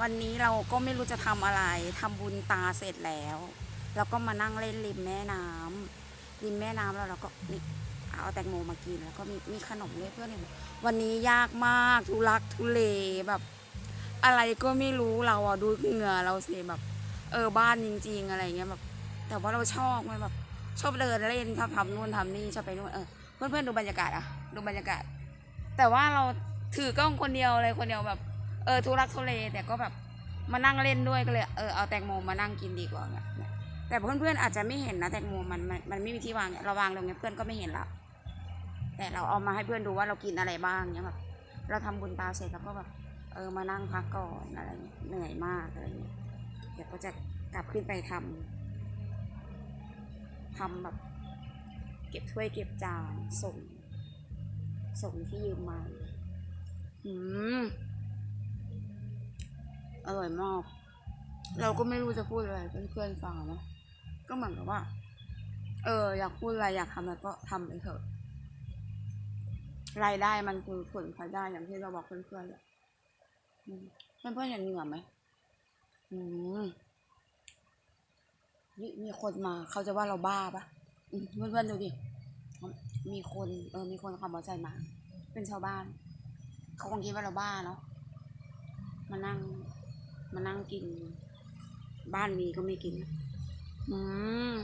วันนี้เราก็ไม่รู้จะทำอะไรทำบุญตาเสร็จแล้ว แล้วก็มานั่งเล่นริมแม่น้ำริมแม่น้ำแล้วเราก็นี่เอาแตงโมมากินแล้วก็มีมีขนมด้วยเพื่อนเนี่ยวันนี้ยากมากทุลักทุเลแบบ อะไรก็ไม่รู้เราอะดูเหงื่อเราสิแบบ เออบ้านจริง ๆ อะไรเงี้ยแบบ แต่ว่าเราชอบมันแบบ ชอบเดินเล่นชอบทำนู่นทำนี่ชอบไปนู่นเออเพื่อนๆดูบรรยากาศอะดูบรรยากาศ แต่ว่าเราถือกล้องคนเดียวเลยคนเดียวแบบ ออทุรักทุเลแต่ก็แบบมานั่งเล่นด้วยก็เลยเออเอาแตงโมมานั่งกินดีกว่าเนี่ยเนี่ยแต่เพื่อนๆอาจจะไม่เห็นนะแตงโมมันมันมันไม่มีที่วางเนี่ยเราวางตรงเนี้ยเพื่อนก็ไม่เห็นละแต่เราเอามาให้เพื่อนดูว่าเรากินอะไรบ้างเนี่ยแบบเราทำบุญตาเสร็จแล้วก็แบบเออมานั่งพักก่อนอะไรเงี้ยเหนื่อยมากอะไรเงี้ยเดี๋ยวก็จะกลับขึ้นไปทำทำแบบ เก็บถ้วยเก็บจานส่งส่งที่ยืมมาอืม อร่อยมาก เราก็ไม่รู้จะพูดอะไรเพื่อนๆฟังนะก็เหมือนกับว่า เออ อยากพูดอะไรอยากทำอะไรก็ทำไปเถอะ รายได้มันคือผลพลอยได้อย่างที่เราบอกเพื่อนๆแหละเพื่อนๆเห็นเหงื่อไหมอืมนี่มีคนมาเขาจะว่าเราบ้าปะเพื่อนๆดูดิ มีคน เออ มีคนขับมอเตอร์ไซค์มา เป็นชาวบ้าน เขาคงคิดว่าเราบ้าเนาะ มานั่ง มานั่งกิน บ้านมีก็ไม่กิน อืม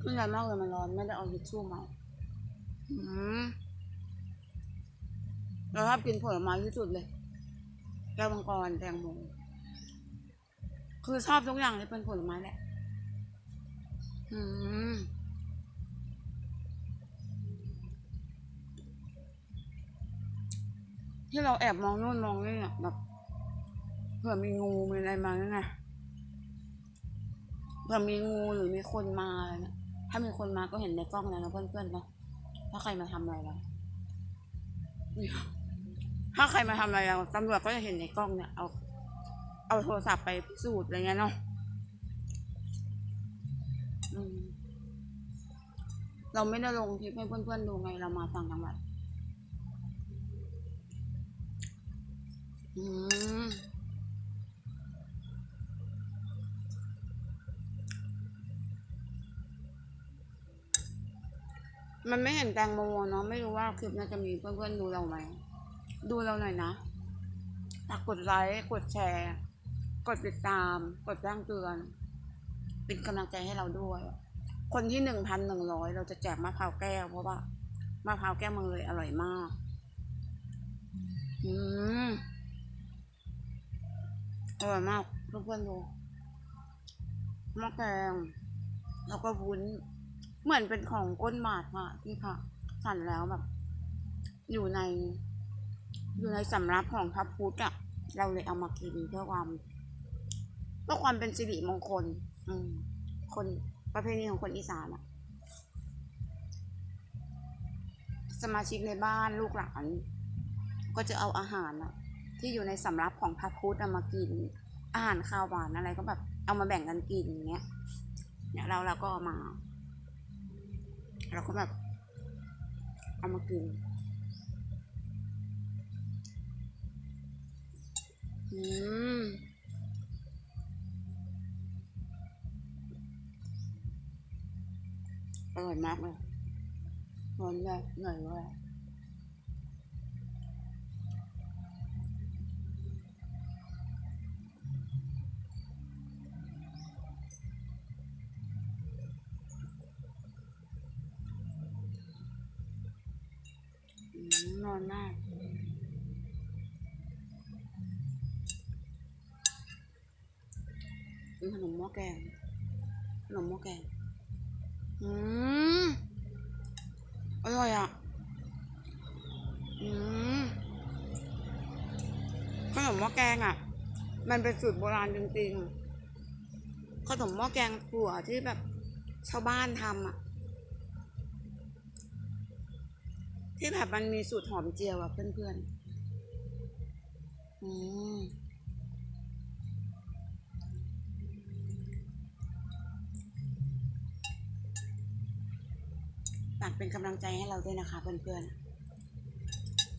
ขึ้นใจมากเลยมันร้อนไม่ได้เอาทิชชู่มาอืมเราชอบกินผลไม้ที่สุดเลยแก้วมังกรแตงโมคือชอบทุกอย่างเลยเป็นผลไม้แหละ อืม ที่เราแอบมองนู่นมองนี่อะแบบเผื่อมีงูมีอะไรมาไงเผื่อมีงูหรือมีคนมาอะไรเงี้ยถ้ามีคนมาก็เห็นในกล้องแล้วนะเพื่อนๆเนาะถ้าใครมาทำอะไรเราถ้าใครมาทำอะไรเราตำรวจก็จะเห็นในกล้องเนี่ย เอาเอาโทรศัพท์ไปพิสูจน์อะไรเงี้ยเนาะเราไม่ได้ลงคลิปให้เพื่อนๆดูไงเรามาต่างจังหวัด มันไม่เห็นแตงโมเนาะไม่รู้ว่าคลิปน่าจะมีเพื่อนๆดูเราไหม ดูเราหน่อยนะฝากกดไลค์กดแชร์ กดติดตาม กดแจ้งเตือน เป็นกำลังใจให้เราด้วย คนที่หนึ่งพันหนึ่งร้อยเราจะแจกมะพร้าวแก้วเพราะว่ามะพร้าวแก้วมืองเลยอร่อยมาก อืม อร่อยมากเพื่อนๆดูม้อแกงแล้วก็วุ้น เหมือนเป็นของก้นบาทค่ะที่ค่ะสั่นแล้วแบบ อยู่ใน อยู่ในสำรับของพระพุทธอะเราเลยเอามากินเพื่อความเพื่อความเป็นสิริมงคล อืม คนประเพณีของคนอีสานอะสมาชิกในบ้านลูกหลาน ก็จะเอาอาหารอะ ที่อยู่ในสำรับของพระพุทธเอามากิน อาหารข้าวหวานอะไรก็แบบเอามาแบ่งกันกินอย่างเงี้ยเนี่ยเราเราก็เอามาเราก็แบบเอามากินอืมอร่อยมากเลยร้อนเลยเหนื่อยเลย นอนมากเป็นขนมหม้อแกง ขนมหม้อแกง อืม อร่อยอะ อืม ขนมหม้อแกงอะ มันเป็นสูตรโบราณจริงๆ ขนมหม้อแกงถั่วที่แบบชาวบ้านทำอะ ที่แบบมันมีสูตรหอมเจียวอะเพื่อนๆ อืมฝากเป็นกำลังใจให้เราด้วยนะคะเพื่อนๆ